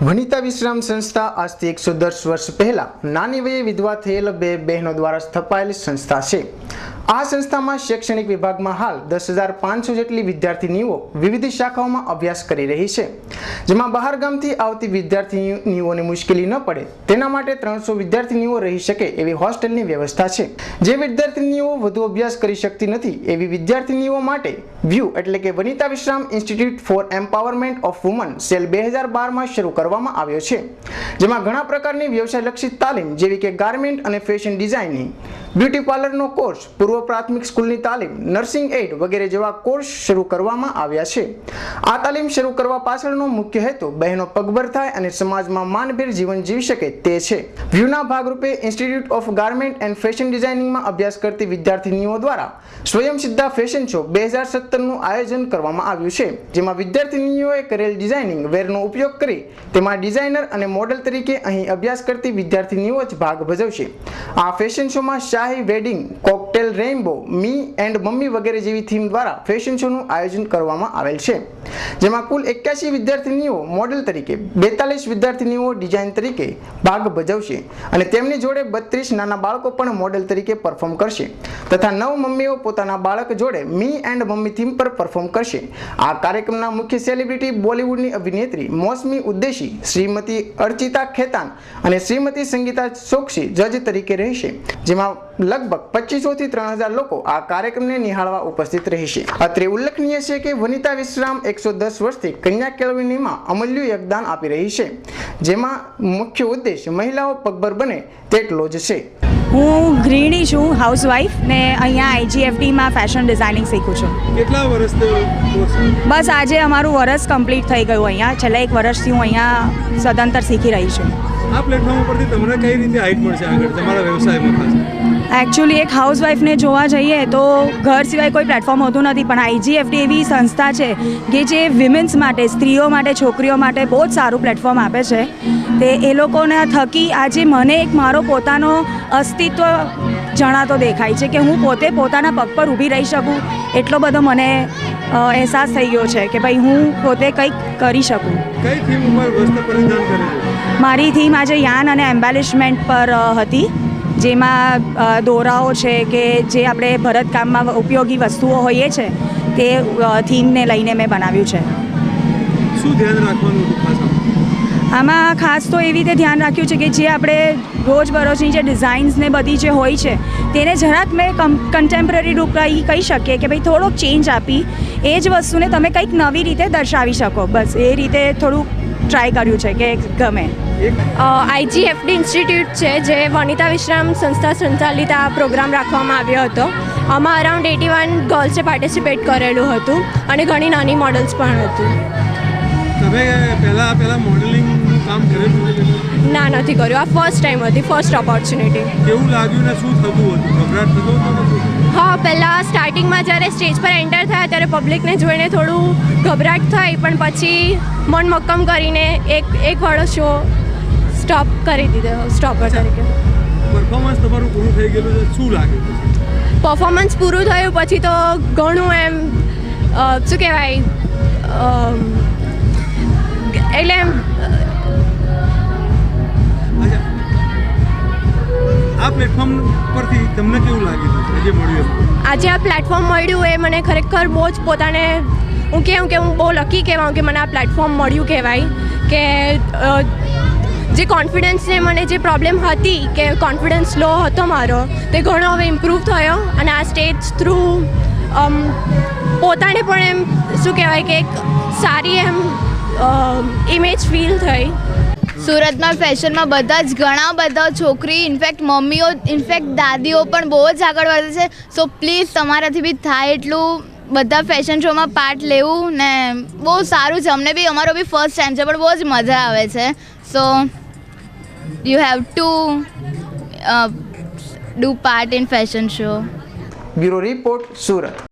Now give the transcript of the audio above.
વનિતા વિશ્રામ સંસ્થા આજથી એકસો દસ વર્ષ પહેલા નાની વયે વિધવા થયેલ બે બહેનો દ્વારા સ્થપાયેલી સંસ્થા છે. આ સંસ્થામાં શૈક્ષણિક વિભાગમાં હાલ દસ હજાર પાંચસો જેટલી વિદ્યાર્થીનીઓ વિવિધ શાખાઓમાં અભ્યાસ કરી રહી છે. જેમાં બહાર ગામથી આવતી વિદ્યાર્થીનીઓને મુશ્કેલી ન પડે, તેના માટે ત્રણસો વિદ્યાર્થીનીઓ રહી શકે એવી હોસ્ટેલની વ્યવસ્થા છે. જે વિદ્યાર્થીનીઓ વધુ અભ્યાસ કરી શકતી નથી, એવી વિદ્યાર્થીનીઓ માટે વ્યૂ એટલે કે Vanita Vishram institute for empowerment of women cell બે હજાર બારમાં શરૂ કરવામાં આવ્યો છે. જેમાં ઘણા પ્રકારની વ્યવસાયલક્ષી તાલીમ જેવી કે ગાર્મેન્ટ અને ફેશન ડિઝાઇનિંગ, બ્યુટી પાર્લરનો કોર્સ પૂર્વ પ્રાથમિક સ્કૂલની તાલીમ નર્સિંગ એઇડ વગેરે જેવા કોર્સ શરૂ કરવામાં આવ્યા છે. આ તાલીમ શરૂ કરવા પાછળનો મુખ્ય હેતુ બહેનો પગભર થાય અને સમાજમાં માનભેર જીવન જીવી શકે તે છે. વ્યૂના ભાગરૂપે institute of garment and fashion ડિઝાઇનિંગમાં અભ્યાસ કરતી વિદ્યાર્થીનીઓ દ્વારા સ્વયં સિદ્ધા ફેશન શો બે હજાર સત્તરનું આયોજન કરવામાં આવ્યું છે, જેમાં વિદ્યાર્થીનીઓએ કરેલ ડિઝાઇનિંગ વેરનો ઉપયોગ કરી તેમાં ડિઝાઇનર અને મોડલ તરીકે અહીં અભ્યાસ કરતી વિદ્યાર્થીનીઓ જ ભાગ ભજવશે. આ ફેશન શોમાં શાહી wedding, cocktail rainbow, me and mummy વગેરે જેવી થીમ દ્વારા ફેશન શોનું આયોજન કરવામાં આવેલ છે. જેમાં કુલ એક્યાસી વિદ્યાર્થીનીઓ મોડેલ તરીકે, બેતાલીસ વિદ્યાર્થીનીઓ ડિઝાઇન તરીકે ભાગ ભજવશે અને તેમની જોડે બત્રીસ નાના બાળકો પણ મોડેલ તરીકે પરફોર્મ કરશે તથા નવ મમ્મીઓ પોતાના બાળક જોડે મી એન્ડ મમ્મી થીમ પર પરફોર્મ કરશે. આ કાર્યક્રમના મુખ્ય સેલિબ્રિટી બોલિવૂડની અભિનેત્રી, મોસમી ઉદ્દેશી શ્રીમતી અર્ચિતા ખેતાન અને શ્રીમતી સંગીતા ચોકસી જજ તરીકે રહેશે, જેમાં લગભગ પચીસો થી હજાર લોકો આ કાર્યક્રમને નિહાળવા ઉપસ્થિત રહેશે. અત્રે ઉલ્લેખનીય છે કે વનિતા વિશ્રામ એકસો દસ વર્ષથી કન્યા કેળવણીમાં અમૂલ્ય યોગદાન આપી રહી છે. જેમાં મુખ્ય ઉદ્દેશ મહિલાઓ પગભર બને તેટલો જ છે. હું ગૃહિણી છું હાઉસવાઈફ ને અહીંયા આઈજીએફડીમાં ફેશન ડિઝાઇનિંગ શીખું છું. કેટલા વર્ષ બસ આજે અમારું વરસ કમ્પ્લીટ થઈ ગયું અહીંયા. છેલ્લા એક વર્ષથી હું અહીંયા સદંતર શીખી રહી છું. આ પ્લેટફોર્મ ઉપરથી તમને કઈ રીતે હાઇટ મળશે આગળ, તમારા વ્યવસાયમાં ખાસ? એકચ્યુઅલી એક હાઉસવાઈફને જોવા જઈએ તો ઘર સિવાય કોઈ પ્લેટફોર્મ હોતું નથી, પણ આઈજીએફડી એવી સંસ્થા છે કે જે વિમેન્સ માટે, સ્ત્રીઓ માટે, છોકરીઓ માટે બહુ જ સારું પ્લેટફોર્મ આપે છે. તે એ લોકોના થકી આજે મને એક મારો પોતાનો અસ્તિત્વ જણાતો દેખાય છે કે હું પોતે પોતાના પગ પર ઊભી રહી શકું. એટલો બધો મને અહેસાસ થઈ ગયો છે કે ભાઈ હું પોતે કંઈક કરી શકું. કઈ થીમ ઉપર વસ્ત્ર પરિધાન કરે મારી થીમ આજે યાન અને એમ્બેલિશમેન્ટ પર હતી. જેમાં દોરાઓ છે કે જે આપણે ભરતકામમાં ઉપયોગી વસ્તુઓ હોઈએ છે તે થીમને લઈને મેં બનાવ્યું છે. શું ધ્યાન રાખવાનું ખાસ આમાં? ખાસ તો એવી રીતે ધ્યાન રાખ્યું છે કે જે આપણે રોજબરોજની જે ડિઝાઇન્સ ને બધી જે હોય છે તેને જરાક મેં કન્ટેમ્પરરી રૂપ કહી શકીએ કે ભાઈ થોડોક ચેન્જ આપી એ જ વસ્તુને તમે કંઈક નવી રીતે દર્શાવી શકો. બસ એ રીતે થોડું ટ્રાય કર્યું છે કે ગમે. આઈજીએફડી ઇન્સ્ટિટ્યૂટ છે જે વનિતા વિશ્રામ સંસ્થા સંચાલિત આ પ્રોગ્રામ રાખવામાં આવ્યો હતો. આમાં અરાઉન્ડ એટી વન ગર્લ્સે પાર્ટિસિપેટ કરેલું હતું અને ઘણી નાની મોડલ્સ પણ હતી. તમે પહેલાં પહેલાં મોડેલિંગનું કામ કરેલું ના નથી કર્યું. આ ફર્સ્ટ ટાઈમ હતી ફર્સ્ટ ઓપોર્ચ્યુનિટી કેવું લાગ્યું ને શું થતું હતું? ગભરાટ થતો? હા પહેલાં સ્ટાર્ટિંગમાં જ્યારે સ્ટેજ પર એન્ટર થયા ત્યારે પબ્લિકને જોઈને થોડું ગભરાટ થઈ પણ પછી મન મક્કમ કરીને એક એક વાળો શો સ્ટોપ કરી દીધો સ્ટોપર તરીકે. પરફોર્મન્સ તમારું પૂરું થઈ ગયેલું છે શું લાગે પરફોર્મન્સ પૂરું થયું પછી તો ઘણું એમ શું કહેવાય એટલે એમ પ્લેટફોર્મ પરથી તમને કેવું લાગ્યું આજે મળ્યું આજે આ પ્લેટફોર્મ મળ્યું એ મને ખરેખર બહુ જ પોતાને હું કેવું કે હું બહુ લકી કહેવાઉં કે મને આ પ્લેટફોર્મ મળ્યું કહેવાય કે જે કોન્ફિડન્સને મને જે પ્રોબ્લેમ હતી કે કોન્ફિડન્સ લો હતો મારો, તે ઘણો હવે ઇમ્પ્રૂવ થયો અને આ સ્ટેજ થ્રુ પોતાને પણ એમ શું કહેવાય કે એક સારી એમ ઇમેજ ફીલ થઈ. સુરતમાં ફેશનમાં બધા જ ઘણા બધા છોકરી, ઇનફેક્ટ મમ્મીઓ, ઇનફેક્ટ દાદીઓ પણ બહુ જ આગળ વધે છે. સો પ્લીઝ તમારાથી બી થાય એટલું બધા ફેશન શોમાં પાર્ટ લેવું ને બહુ સારું છે. અમને બી, અમારો બી ફર્સ્ટ ટાઈમ છે, પણ બહુ જ મજા આવે છે. So you have to do part in fashion show bureau report Surat.